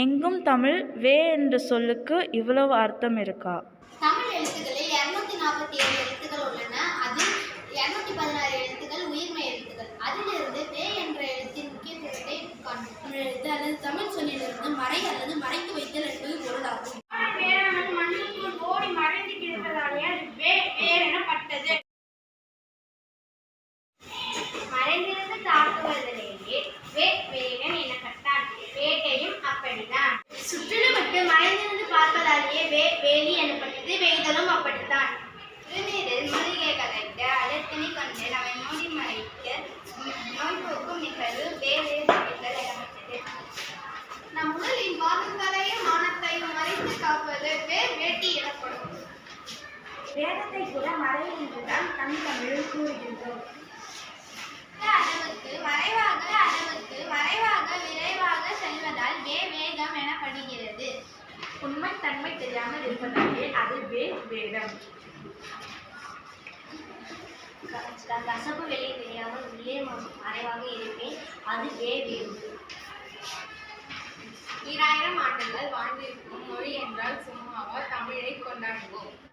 எங்கும் தமிழ் வே என்ற சொல்லுக்கு இவ்வளவு அர்த்தம் இருக்கா? தமிழ் எழுத்துக்களில் இரநூத்தி நாற்பத்தி ஏழு எழுத்துக்கள் உள்ளன. அதில் இரநூத்தி பதினாறு எழுத்துக்கள் உயிர்மை எழுத்துக்கள். அதிலிருந்து வே என்ற எழுத்தின் முக்கியத்துவத்தை காண்போம். தமிழ் எழுத்து அல்லது தமிழ் சொல்லிலிருந்து மறை வேதத்தை கூட மறை என்றுதான் தம் தமிழில் கூறுகின்றோம். அளவுக்கு வரைவாக அளவுக்கு வரைவாக விரைவாக செல்வதால் வே வேகம் எனப்படுகிறது. உண்மை தன்மை தெரியாமல் இருப்பதாலே அது வே வேடம் க- கசப்பு வெளியே தெரியாமல் உள்ளே மறைவாக இருப்பேன். அது வே வேவு ஈராயிரம் ஆண்டுகள் வாழ்ந்திருக்கும் மொழி என்றால் சும்மாவா தமிழை கொண்டாடுவோம்.